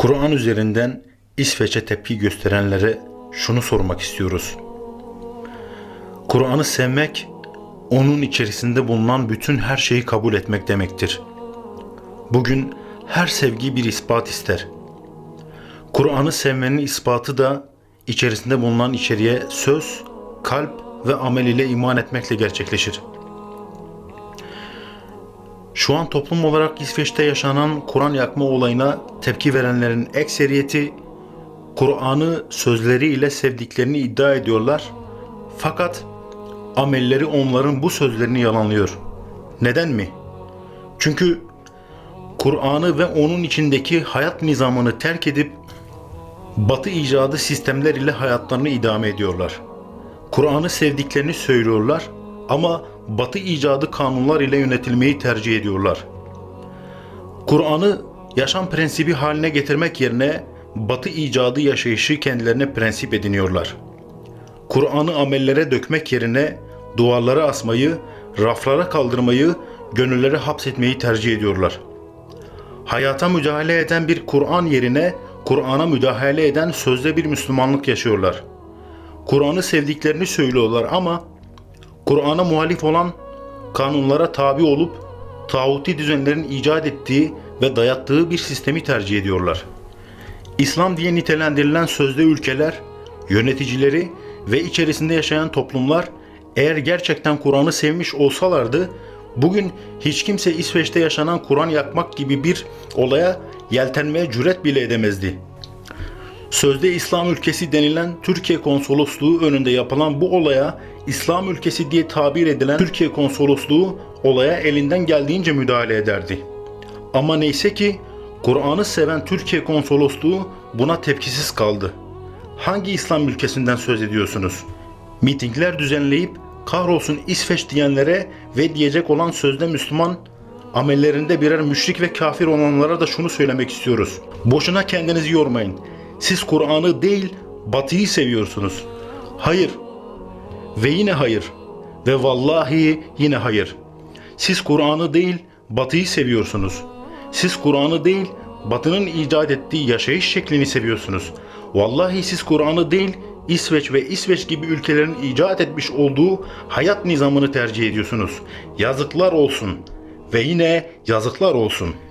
Kur'an üzerinden İsveç'e tepki gösterenlere şunu sormak istiyoruz. Kur'an'ı sevmek, onun içerisinde bulunan bütün her şeyi kabul etmek demektir. Bugün her sevgi bir ispat ister. Kur'an'ı sevmenin ispatı da içerisinde bulunan içeriğe söz, kalp ve amel ile iman etmekle gerçekleşir. Şu an toplum olarak İsveç'te yaşanan Kur'an yakma olayına tepki verenlerin ekseriyeti Kur'an'ı sözleriyle sevdiklerini iddia ediyorlar. Fakat amelleri onların bu sözlerini yalanlıyor. Neden mi? Çünkü Kur'an'ı ve onun içindeki hayat nizamını terk edip Batı icadı sistemler ile hayatlarını idame ediyorlar. Kur'an'ı sevdiklerini söylüyorlar ama Batı icadı kanunlar ile yönetilmeyi tercih ediyorlar. Kur'an'ı yaşam prensibi haline getirmek yerine Batı icadı yaşayışı kendilerine prensip ediniyorlar. Kur'an'ı amellere dökmek yerine duvarlara asmayı, raflara kaldırmayı, gönülleri hapsetmeyi tercih ediyorlar. Hayata müdahale eden bir Kur'an yerine Kur'an'a müdahale eden sözde bir Müslümanlık yaşıyorlar. Kur'an'ı sevdiklerini söylüyorlar ama Kur'an'a muhalif olan kanunlara tabi olup tağuti düzenlerin icat ettiği ve dayattığı bir sistemi tercih ediyorlar. İslam diye nitelendirilen sözde ülkeler, yöneticileri ve içerisinde yaşayan toplumlar eğer gerçekten Kur'an'ı sevmiş olsalardı bugün hiç kimse İsveç'te yaşanan Kur'an yakmak gibi bir olaya yeltenmeye cüret bile edemezdi. Sözde İslam ülkesi denilen Türkiye konsolosluğu önünde yapılan bu olaya İslam ülkesi diye tabir edilen Türkiye konsolosluğu olaya elinden geldiğince müdahale ederdi. Ama neyse ki Kur'an'ı seven Türkiye konsolosluğu buna tepkisiz kaldı. Hangi İslam ülkesinden söz ediyorsunuz? Mitingler düzenleyip kahrolsun İsveç diyenlere ve diyecek olan sözde Müslüman amellerinde birer müşrik ve kafir olanlara da şunu söylemek istiyoruz. Boşuna kendinizi yormayın. Siz Kur'an'ı değil batıyı seviyorsunuz. Hayır. Ve yine hayır. Ve vallahi yine hayır. Siz Kur'an'ı değil batıyı seviyorsunuz. Siz Kur'an'ı değil batının icat ettiği yaşayış şeklini seviyorsunuz. Vallahi siz Kur'an'ı değil İsveç ve İsveç gibi ülkelerin icat etmiş olduğu hayat nizamını tercih ediyorsunuz. Yazıklar olsun ve yine yazıklar olsun.''